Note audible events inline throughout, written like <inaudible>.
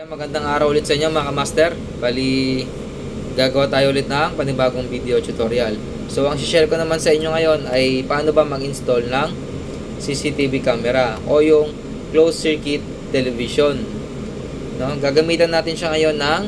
Magandang araw ulit sa inyo mga master. Bali, gagawa tayo ulit ng panibagong video tutorial. So, ang share ko naman sa inyo ngayon ay paano ba mag-install ng CCTV camera o yung closed circuit television. No? Gagamitan natin siya ngayon ng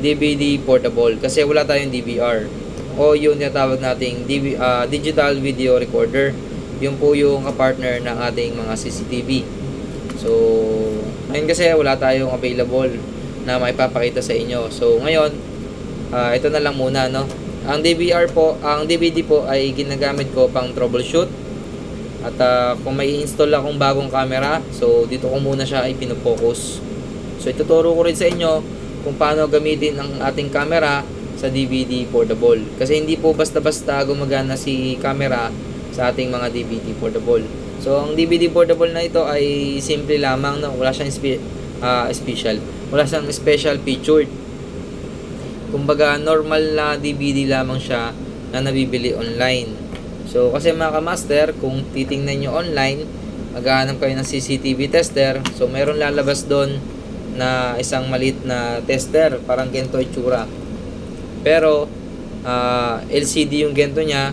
DVD portable kasi wala tayong DVR o yung tinatawag nating DV, ah, digital video recorder. Yun po yung kapartner ng ating mga CCTV. So, ngayon kasi wala tayong available na maipapakita sa inyo. So, ngayon, ah, ito na lang muna, no? Ang DVR po, ang DVD po ay ginagamit ko pang troubleshoot. At ah, kung may install akong bagong camera, so dito ko muna siya ay pinofocus. So, ituturo ko rin sa inyo kung paano gamitin ang ating camera sa DVD portable. Kasi hindi po basta-basta gumagana si camera sa ating mga DVD portable. So, ang DVD portable na ito ay simple lamang, no? wala siyang spe- ah, special. Wala siyang special feature. Kumbaga, normal na DVD lamang siya na nabibili online. So, kasi mga kamaster, kung titingnan nyo online, maghahanap kayo ng CCTV tester. So, meron lalabas doon na isang malit na tester, parang ganito itsura. Pero, ah, LCD yung ganito niya,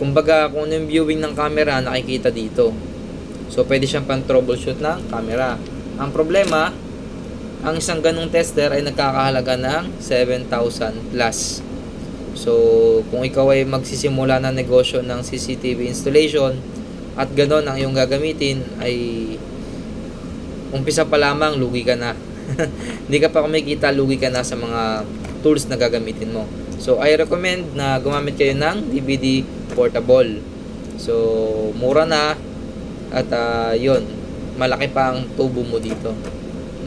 Kumbaga, kung ano yung viewing ng camera, nakikita dito. So, pwede siyang pang troubleshoot ng camera. Ang problema, ang isang ganong tester ay nagkakahalaga ng 7,000 plus. So, kung ikaw ay magsisimula ng negosyo ng CCTV installation at ganon ang iyong gagamitin, ay umpisa pa lamang, lugi ka na. <laughs> Hindi ka pa kumikita, lugi ka na sa mga tools na gagamitin mo. So, I recommend na gumamit kayo ng DVD portable. So, mura na at ah, yun, malaki pa ang tubo mo dito.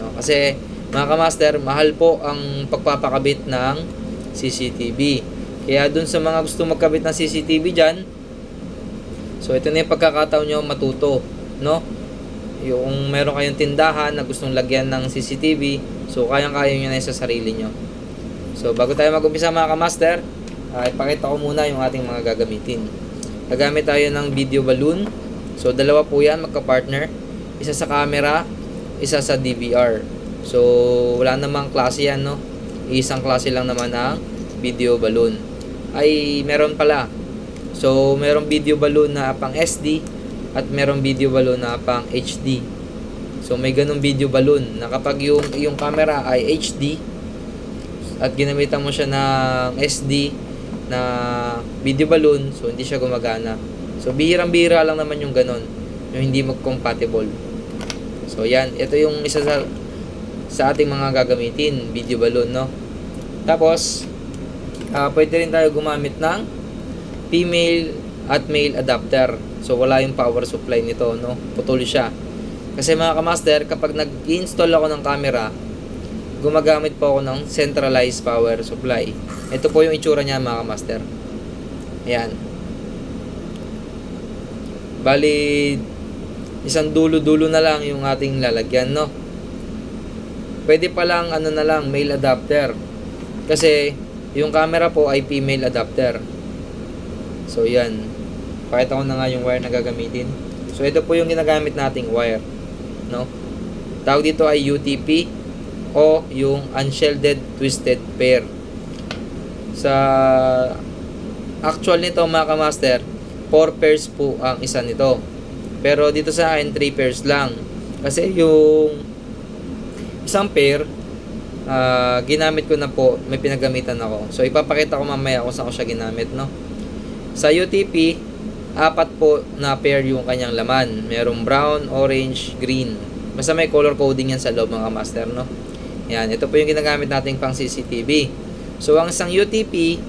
No? Kasi, mga kamaster, mahal po ang pagpapakabit ng CCTV. Kaya dun sa mga gusto magkabit ng CCTV dyan, so ito na yung pagkakataon nyo matuto. No? Yung meron kayong tindahan na gustong lagyan ng CCTV, so kayang-kaya nyo na yun sa sarili nyo. So, bago tayo mag-umpisa mga kamaster, uh, ipakita ko muna yung ating mga gagamitin. Gagamit tayo ng video balloon. So, dalawa po yan, magka-partner. Isa sa camera, isa sa DVR. So, wala namang klase yan, no? Isang klase lang naman ang video balloon. Ay, meron pala. So, merong video balloon na pang SD at merong video balloon na pang HD. So, may ganung video balloon na kapag yung, yung camera ay HD, at ginamitan mo siya ng SD na video balloon, so hindi siya gumagana. So bihirang-bihira lang naman yung ganun, yung hindi mag-compatible. So yan, ito yung isa sa sa ating mga gagamitin, video balloon, no? Tapos, ah pwede rin tayo gumamit ng female at male adapter. So wala yung power supply nito, no? Putol siya. Kasi mga kamaster, kapag nag-install ako ng camera, gumagamit po ako ng centralized power supply. Ito po yung itsura niya mga master. Ayan. Bali, isang dulo-dulo na lang yung ating lalagyan, no? Pwede pa lang, ano na lang, male adapter. Kasi, yung camera po ay female adapter. So, yan. Pakita ko na nga yung wire na gagamitin. So, ito po yung ginagamit nating wire. No? Tawag dito ay UTP o yung unshielded twisted pair. Sa actual nito mga kamaster, 4 pairs po ang isa nito. Pero dito sa akin 3 pairs lang. Kasi yung isang pair ah, ginamit ko na po, may pinagamitan ako. So ipapakita ko mamaya kung saan ko siya ginamit, no. Sa UTP, apat po na pair yung kanyang laman. Merong brown, orange, green. Basta may color coding yan sa loob mga master, no. Yan, ito po yung ginagamit nating pang CCTV. So, ang isang UTP,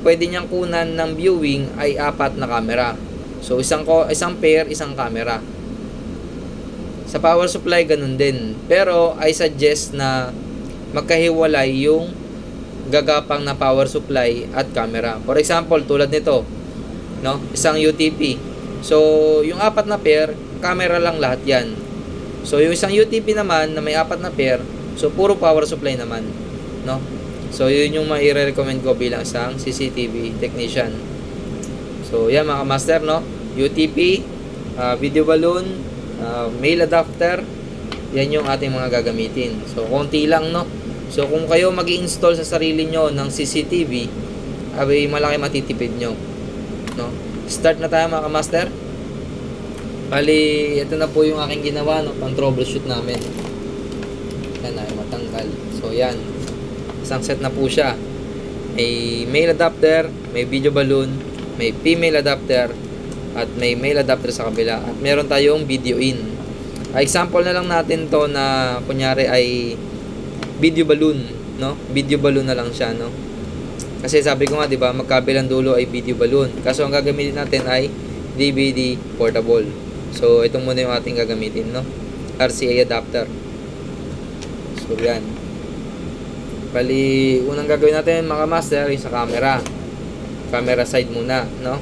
pwede niyang kunan ng viewing ay apat na camera. So, isang, ko, isang pair, isang camera. Sa power supply, ganun din. Pero, I suggest na magkahiwalay yung gagapang na power supply at camera. For example, tulad nito, no? Isang UTP. So, yung apat na pair, camera lang lahat yan. So, yung isang UTP naman na may apat na pair, So, puro power supply naman. No? So, yun yung mai-recommend ko bilang isang CCTV technician. So, yan mga master, no? UTP, uh, video balloon, uh, male adapter, yan yung ating mga gagamitin. So, konti lang, no? So, kung kayo mag install sa sarili nyo ng CCTV, abay malaki matitipid nyo. No? Start na tayo mga master. Bali, ito na po yung aking ginawa, no? Pang troubleshoot namin. Yan ay matanggal. So, yan. Isang set na po siya. May male adapter, may video balloon, may female adapter, at may male adapter sa kabila. At meron tayong video in. Ah, example na lang natin to na kunyari ay video balloon, no? Video balloon na lang siya, no? Kasi sabi ko nga, 'di ba, magkabilang dulo ay video balloon. Kaso ang gagamitin natin ay DVD portable. So, itong muna yung ating gagamitin, no? RCA adapter. So, yan. Bali, unang gagawin natin mga master yung sa camera. Camera side muna, no?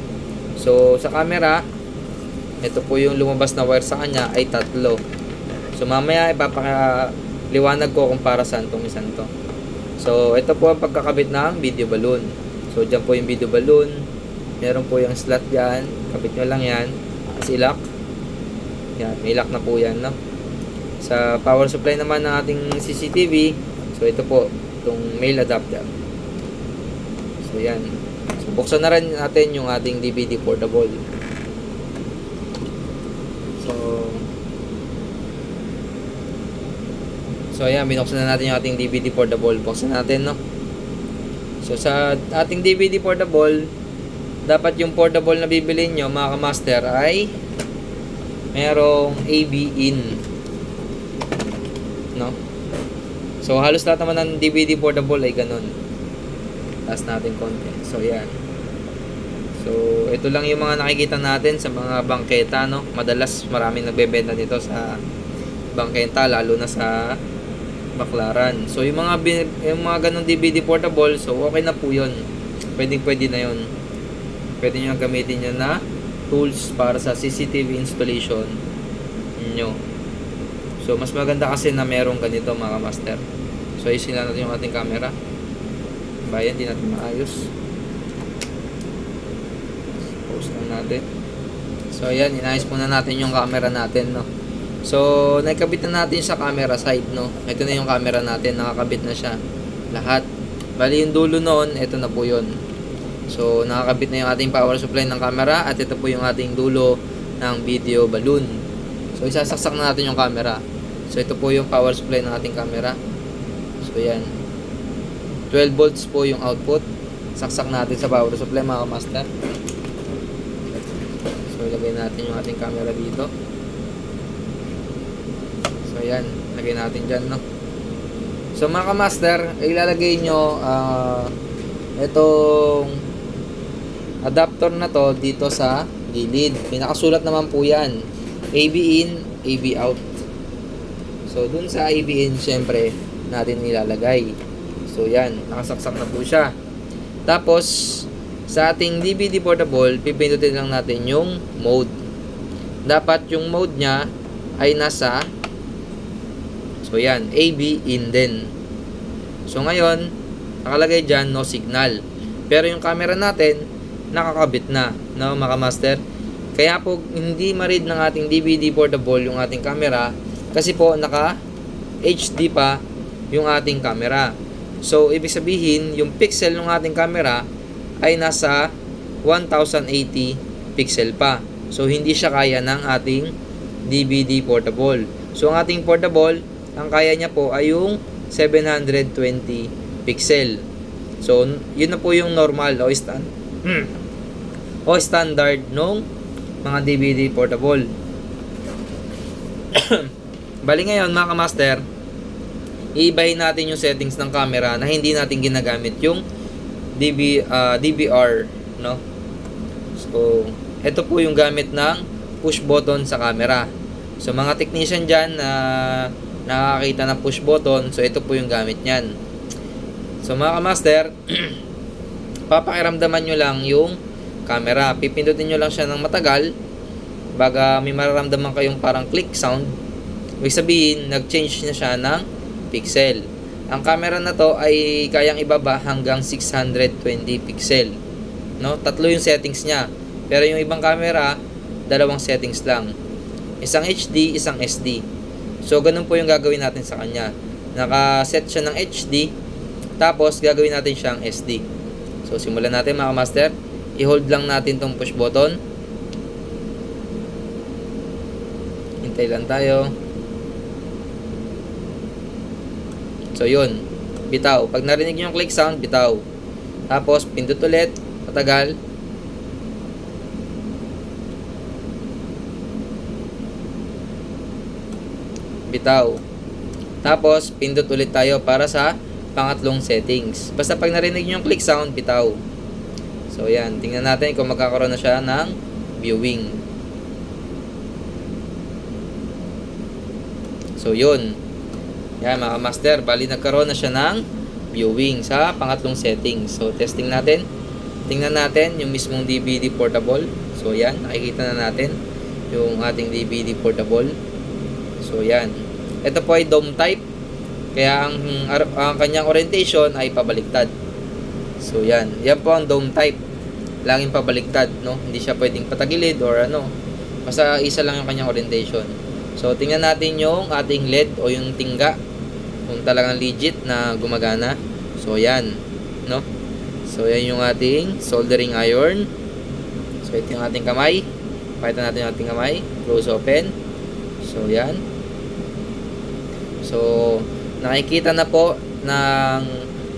So, sa camera, ito po yung lumabas na wire sa kanya ay tatlo. So, mamaya ipapakaliwanag ko kung para saan tong isang to. So, ito po ang pagkakabit ng video balloon. So, dyan po yung video balloon. Meron po yung slot dyan. Kabit nyo lang yan. Tapos ilak. Yan, may lock na po yan, no? Sa power supply naman ng ating CCTV, so ito po, itong male adapter. So, yan. So, buksan na rin natin yung ating DVD portable. So, So, ayan, binuksan na natin yung ating DVD portable. Buksan natin, no? So, sa ating DVD portable, dapat yung portable na bibilin nyo, mga kamaster, ay merong AV in. No? So, halos lahat naman ng DVD portable ay ganun. Taas natin konti. So, yan. So, ito lang yung mga nakikita natin sa mga bangketa, no? Madalas maraming nagbebenta nito sa bangketa, lalo na sa baklaran. So, yung mga, yung mga ganun DVD portable, so okay na po yun. Pwedeng pwede na yun. Pwede nyo gamitin yun na tools para sa CCTV installation nyo. So, mas maganda kasi na merong ganito mga master. So, isin natin yung ating camera. Bayan, di natin maayos. Post lang natin. So, ayan, inayos muna natin yung camera natin, no. So, nakabit na natin sa camera side, no. Ito na yung camera natin, nakakabit na siya. Lahat. Bali, yung dulo noon, ito na po yun. So, nakakabit na yung ating power supply ng camera at ito po yung ating dulo ng video balloon. So, isasaksak na natin yung camera. So, ito po yung power supply ng ating camera. So, yan. 12 volts po yung output. Saksak natin sa power supply mga master. So, ilagay natin yung ating camera dito. So, yan. Lagay natin dyan, no? So, mga master, ilalagay nyo ah itong adapter na to dito sa gilid. Pinakasulat naman po yan. AV in, AV out. So, dun sa in, syempre, natin nilalagay. So, yan. Nakasaksak na po siya. Tapos, sa ating DVD portable, pipindutin lang natin yung mode. Dapat yung mode niya ay nasa So, yan. AV in din. So, ngayon, nakalagay dyan, no signal. Pero yung camera natin, nakakabit na, no, mga master. Kaya po, hindi ma-read ng ating DVD portable yung ating camera kasi po, naka HD pa yung ating camera. So, ibig sabihin, yung pixel ng ating camera ay nasa 1080 pixel pa. So, hindi siya kaya ng ating DVD portable. So, ang ating portable, ang kaya niya po ay yung 720 pixel. So, yun na po yung normal o stand <clears throat> o standard nung mga DVD portable. <clears throat> Bali ngayon mga kamaster, iibahin natin yung settings ng camera na hindi natin ginagamit yung DB, ah, DVR, no? So, ito po yung gamit ng push button sa camera. So, mga technician dyan na nakakita ng push button, so ito po yung gamit niyan. So, mga kamaster, <clears throat> papakiramdaman nyo lang yung camera. Pipindutin nyo lang siya ng matagal baga may mararamdaman kayong parang click sound. Ibig sabihin, nag-change na siya ng pixel. Ang camera na to ay kayang ibaba hanggang 620 pixel. No? Tatlo yung settings niya. Pero yung ibang camera, dalawang settings lang. Isang HD, isang SD. So, ganun po yung gagawin natin sa kanya. Naka-set siya ng HD, tapos gagawin natin siyang SD. So, simulan natin mga master. I-hold lang natin tong push button. Hintay lang tayo. So, yun. Bitaw. Pag narinig nyo yung click sound, bitaw. Tapos, pindot ulit. Matagal. Bitaw. Tapos, pindot ulit tayo para sa pangatlong settings. Basta pag narinig nyo yung click sound, bitaw. So, yan. Tingnan natin kung magkakaroon na siya ng viewing. So, yun. Yan, mga master. Bali, nagkaroon na siya ng viewing sa pangatlong settings. So, testing natin. Tingnan natin yung mismong DVD portable. So, yan. Nakikita na natin yung ating DVD portable. So, yan. Ito po ay dome type. Kaya ang, ang kanyang orientation ay pabaliktad. So, yan. Yan po ang dome type. Laging pabaliktad, no? Hindi siya pwedeng patagilid or ano. Basta isa lang yung kanyang orientation. So, tingnan natin yung ating LED o yung tingga. Kung talagang legit na gumagana. So, yan. No? So, yan yung ating soldering iron. So, ito yung ating kamay. Pakita natin yung ating kamay. Close open. So, yan. So, nakikita na po ng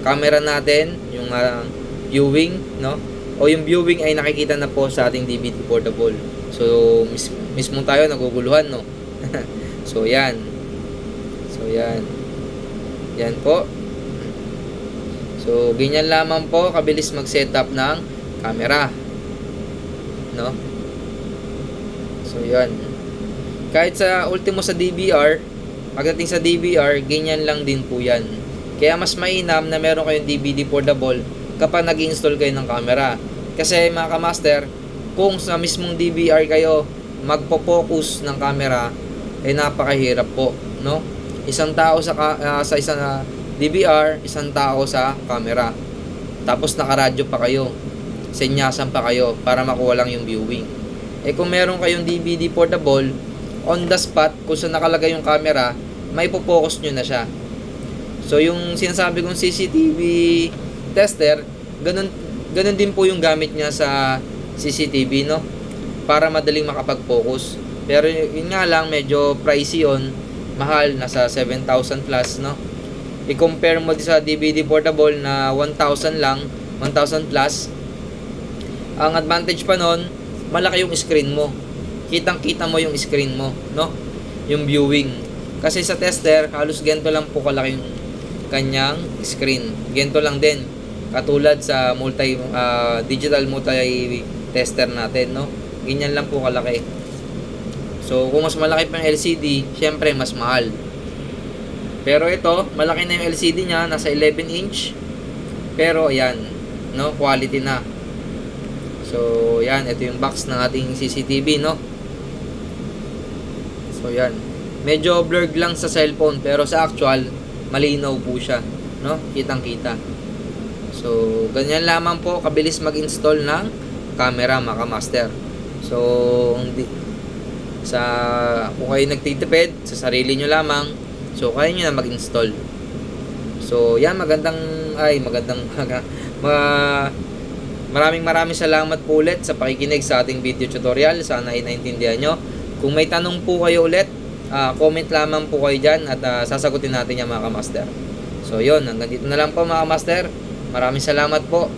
camera natin yung ah, viewing, no? O yung viewing ay nakikita na po sa ating DVD portable. So, mis- mismo tayo naguguluhan, no? <laughs> so, yan. So, yan. Yan po. So, ganyan lamang po kabilis mag-setup ng camera. No? So, yan. Kahit sa ultimo sa DVR, pagdating sa DVR, ganyan lang din po yan. Kaya mas mainam na meron kayong DVD portable kapag nag install kayo ng camera. Kasi mga kamaster, kung sa mismong DVR kayo magpo-focus ng camera, ay napakahirap po, no? Isang tao sa ah, sa isang ah, DVR, isang tao sa camera. Tapos nakaradyo pa kayo. Senyasan pa kayo para makuha lang yung viewing. Eh kung meron kayong DVD portable, on the spot, kung saan nakalagay yung camera, may focus nyo na siya. So yung sinasabi kong CCTV tester, ganun, ganun din po yung gamit niya sa CCTV, no? Para madaling makapag-focus. Pero yun nga lang, medyo pricey yun. Mahal, nasa 7,000 plus, no? I-compare mo sa DVD portable na 1,000 lang, 1,000 plus. Ang advantage pa nun, malaki yung screen mo. Kitang-kita mo yung screen mo, no? Yung viewing. Kasi sa tester, halos ganito lang po kalaki yung kanyang screen. Ganito lang din. Katulad sa multi ah, digital multi tester natin, no? Ganyan lang po kalaki. So, kung mas malaki pa yung LCD, syempre mas mahal. Pero ito, malaki na yung LCD niya, nasa 11 inch. Pero ayan, no, quality na. So, yan, ito yung box ng ating CCTV, no. So, yan. Medyo blurred lang sa cellphone, pero sa actual, malinaw po siya, no? Kitang-kita. So, ganyan lamang po kabilis mag-install ng camera, mga master. So, sa kung kayo nagtitipid sa sarili nyo lamang, so kaya nyo na mag-install. So, yan magandang ay magandang mga maraming maraming salamat po ulit sa pakikinig sa ating video tutorial. Sana ay naintindihan nyo. Kung may tanong po kayo ulit, ah, comment lamang po kayo dyan at ah, sasagutin natin yan mga master. So, yun. Hanggang dito na lang po mga master. Maraming salamat po.